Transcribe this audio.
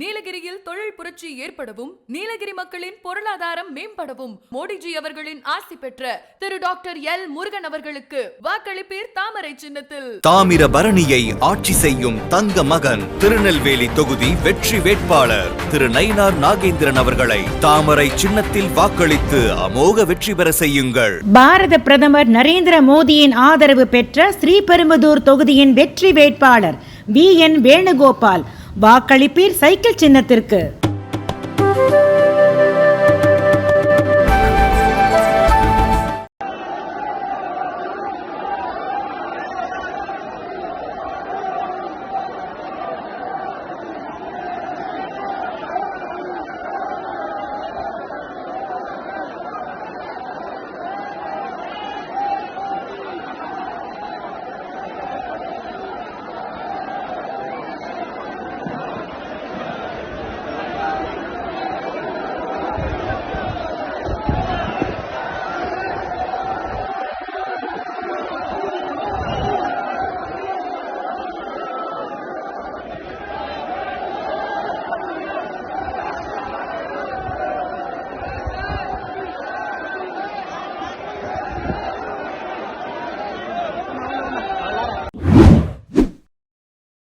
நீலகிரியில் தொழில் புரட்சி ஏற்படவும் நீலகிரி மக்களின் பொருளாதாரம் மேம்படவும் மோடிஜி அவர்களின் ஆசி பெற்ற திரு டாக்டர் எல் முருகன் அவர்களுக்கு வாக்களிப்பீர் தாமரை சின்னத்தில். தாமிரபரணியை ஆட்சி செய்யும் தங்க மகன் திருநெல்வேலி தொகுதி வெற்றி வேட்பாளர் திரு நயினார் நாகேந்திரன் அவர்களை தாமரை சின்னத்தில் வாக்களித்து அமோக வெற்றி பெற செய்யுங்கள். பாரத பிரதமர் நரேந்திர மோடியின் ஆதரவு பெற்ற ஸ்ரீபெரும்புதூர் தொகுதியின் வெற்றி வேட்பாளர் வி என் வேணுகோபால் வாக்களிப்பீர் சைக்கிள் சின்னத்திற்கு.